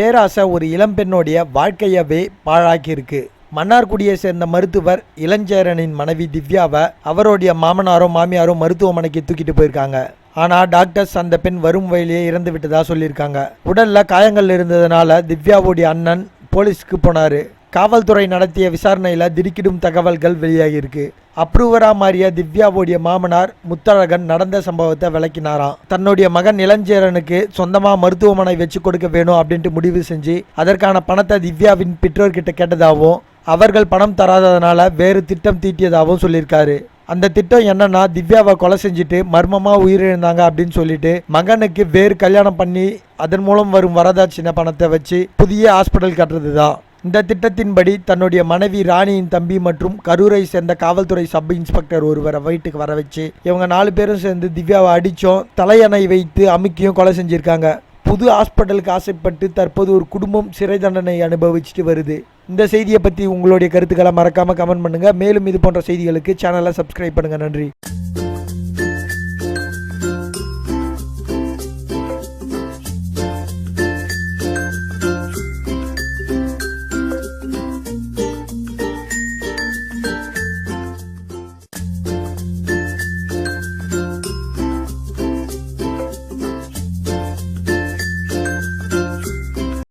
பேராசை ஒரு இளம்பெண்ணுடைய வாழ்க்கையவே பாழாக்கியிருக்கு. மன்னார்குடியை சேர்ந்த மருத்துவர் இளஞ்சேரனின் மனைவி திவ்யாவை அவருடைய மாமனாரோ மாமியாரோ மருத்துவமனைக்கு தூக்கிட்டு போயிருக்காங்க. ஆனால் டாக்டர்ஸ் அந்த பெண் வரும் வழியே இறந்து விட்டதாக சொல்லியிருக்காங்க. உடலில் காயங்கள் இருந்ததுனால திவ்யாவுடைய அண்ணன் போலீஸ்க்கு போனாரு. காவல்துறை நடத்திய விசாரணையில் திடுக்கிடும் தகவல்கள் வெளியாகியிருக்கு. அப்ரூவரா மாறிய திவ்யாவுடைய மாமனார் முத்தழகன் நடந்த சம்பவத்தை விளக்கினாராம். தன்னுடைய மகன் இளஞ்சேரனுக்கு சொந்தமாக மருத்துவமனை வச்சு கொடுக்க வேணும் அப்படின்ட்டு முடிவு செஞ்சு அதற்கான பணத்தை திவ்யாவின் பெற்றோர்கிட்ட கேட்டதாகவும் அவர்கள் பணம் தராததனால வேறு திட்டம் தீட்டியதாகவும் சொல்லியிருக்காரு. அந்த திட்டம் என்னன்னா திவ்யாவை கொலை செஞ்சுட்டு மர்மமாக உயிரிழந்தாங்க அப்படின்னு சொல்லிட்டு மகனுக்கு வேறு கல்யாணம் பண்ணி அதன் மூலம் வரும் வரதாட்சின பணத்தை வச்சு புதிய ஹாஸ்பிட்டல் கட்டுறது தான் இந்த திட்டத்தின்படி தன்னுடைய மனைவி ராணியின் தம்பி மற்றும் கரூரை சேர்ந்த காவல்துறை சப் இன்ஸ்பெக்டர் ஒருவரை வீட்டுக்கு வர வச்சு இவங்க நாலு பேரும் சேர்ந்து திவ்யாவை அடித்தோம். தலையணை வைத்து அமுக்கியும் கொலை செஞ்சுருக்காங்க. புது ஹாஸ்பிட்டலுக்கு ஆசைப்பட்டு தற்போது ஒரு குடும்பம் சிறை தண்டனை அனுபவிச்சுட்டு வருது. இந்த செய்தியை பற்றி உங்களுடைய கருத்துக்களை மறக்காமல் கமெண்ட் பண்ணுங்கள் மேலும் இது போன்ற செய்திகளுக்கு சேனலை சப்ஸ்கிரைப் பண்ணுங்கள் நன்றி.